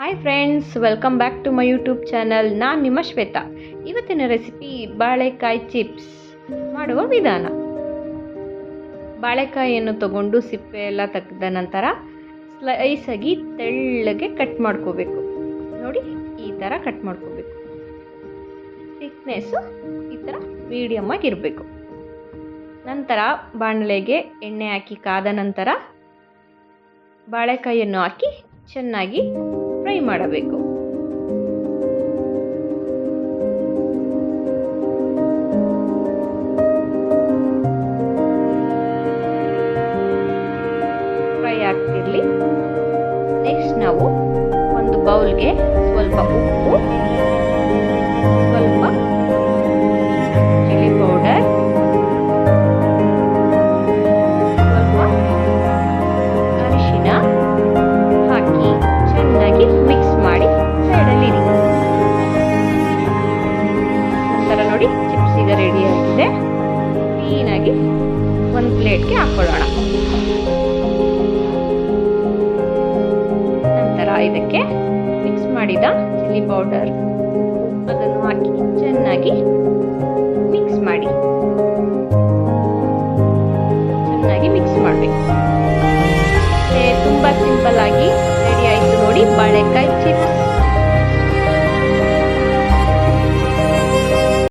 Hi friends welcome back to my YouTube channel ನಾನು ನಿಮ್ಮ ಶ್ವೇತಾ. ಇವತ್ತಿನ ರೆಸಿಪಿ ಬಾಳೆಕಾಯಿ ಚಿಪ್ಸ್ ಮಾಡುವ ವಿಧಾನ. ಬಾಳೆಕಾಯಿಯನ್ನು ತಗೊಂಡು ಸಿಪ್ಪೆ ಎಲ್ಲ ತೆಗೆದ ನಂತರ ಸ್ಲೈಸಾಗಿ ತೆಳ್ಳಗೆ ಕಟ್ ಮಾಡ್ಕೋಬೇಕು. ನೋಡಿ, ಈ ಥರ ಕಟ್ ಮಾಡ್ಕೋಬೇಕು. ಥಿಕ್ನೆಸ್ಸು ಈ ಥರ ಮೀಡಿಯಮ್ ಆಗಿರಬೇಕು. ನಂತರ ಬಾಣಲೆಗೆ ಎಣ್ಣೆ ಹಾಕಿ ಕಾದ ನಂತರ ಬಾಳೆಕಾಯಿಯನ್ನು ಹಾಕಿ ಚೆನ್ನಾಗಿ ಫ್ರೈ ಮಾಡಬೇಕು. ಫ್ರೈ ಆಗ್ತಿರಲಿ. ನೆಕ್ಸ್ಟ್ ನಾವು ಒಂದು ಬೌಲ್ಗೆ ಸ್ವಲ್ಪ ಉಪ್ಪು ಆಗಿದೆ ಕ್ಲೀನಾಗಿ ಒಂದು ಪ್ಲೇಟ್ಗೆ ಹಾಕೊಳ್ಳೋಣ. ನಂತರ ಇದಕ್ಕೆ ಮಿಕ್ಸ್ ಮಾಡಿದ ಚಿಲ್ಲಿ ಪೌಡರ್ ಅದನ್ನು ಹಾಕಿ ಚೆನ್ನಾಗಿ ಮಿಕ್ಸ್ ಮಾಡಿ. ಚೆನ್ನಾಗಿ ಮಿಕ್ಸ್ ಮಾಡಬೇಕು. ತುಂಬ ಸಿಂಪಲ್ ಆಗಿ ರೆಡಿ ಆಯಿತು ನೋಡಿ. ಬಾಳೆಕಾಯಿ